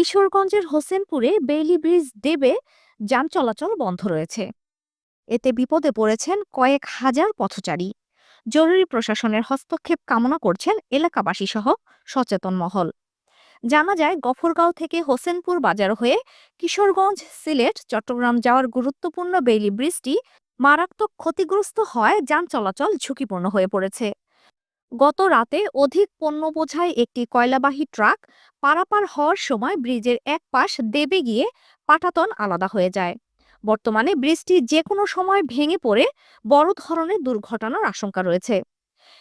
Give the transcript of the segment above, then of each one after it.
কিশোরগঞ্জের হোসেনপুরে Bailey bridge দেবে যান চলাচল বন্ধ রয়েছে। এতে বিপদে পড়েছেন কয়েক হাজার পথচারী। জরুরি প্রশাসনের হস্তক্ষেপ কামনা করছেন এলাকাবাসী সহ সচেতন মহল। জানা যায়, গফরগাঁও থেকে হোসেনপুর বাজার হয়ে কিশোরগঞ্জ সিলেট, চট্টগ্রাম যাওয়ার গুরুত্বপূর্ণ বেইলি ব্রিজটি মারাত্মক ক্ষতিগ্রস্ত হয় যান চলাচল ঝুঁকিপূর্ণ হয়ে পড়েছে। গত রাতে অধিক পণ্য বোঝাই একটি কয়লাবাহী ট্রাক পারাপার হওয়ার সময় ব্রিজের এক পাশ দেবে গিয়ে পাটাতন আলাদা হয়ে যায়। বর্তমানে ব্রিজটি যে কোনো সময় ভেঙে পড়ে বড় ধরনের দুর্ঘটনার আশঙ্কা রয়েছে।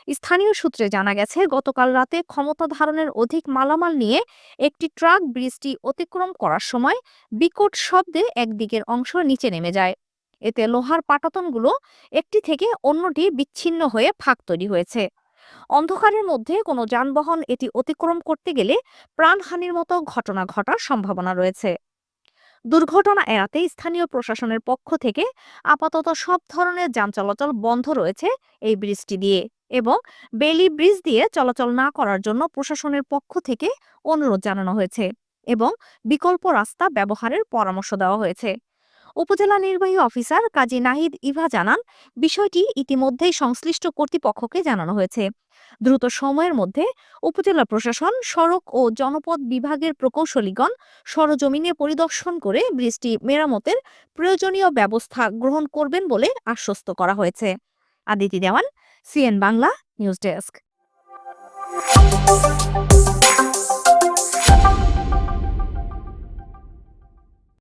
স্থানীয় সূত্রে জানা গেছে, গতকাল রাতে ক্ষমতা ধারণের অধিক মালামাল নিয়ে একটি ট্রাক ব্রিজটি অতিক্রম করার সময় বিকট শব্দে একদিকের অংশ নিচে নেমে যায়। এতে লোহার পাটাতনগুলো একটি থেকে অন্যটি বিচ্ছিন্ন হয়ে ফাঁক তৈরি হয়েছে। অন্ধকারের মধ্যে কোনো যানবাহন এটি অতিক্রম করতে গেলে প্রাণহানির মতো ঘটনা ঘটার সম্ভাবনা রয়েছে। দুর্ঘটনা এড়াতে স্থানীয় প্রশাসনের পক্ষ থেকে আপাতত সব ধরনের যান চলাচল বন্ধ রয়েছে এই ব্রিজটি দিয়ে এবং বেলি ব্রিজ দিয়ে চলাচল না করার জন্য প্রশাসনের পক্ষ থেকে অনুরোধ জানানো হয়েছে এবং বিকল্প রাস্তা ব্যবহারের পরামর্শ দেওয়া হয়েছে। উপজেলা নির্বাহী অফিসার কাজী নাহিদ ইভা জানান, বিষয়টি ইতিমধ্যেই সংশ্লিষ্ট কর্তৃপক্ষকে জানানো হয়েছে। দ্রুত সময়ের মধ্যে উপজেলা প্রশাসন, সড়ক ও জনপদ বিভাগের প্রকৌশলীগণ সরজমিনে পরিদর্শন করে ব্রিজটি মেরামতের প্রয়োজনীয় ব্যবস্থা গ্রহণ করবেন বলে আশ্বস্ত করা হয়েছে। Aditi Dewan, CN Bangla, news desk.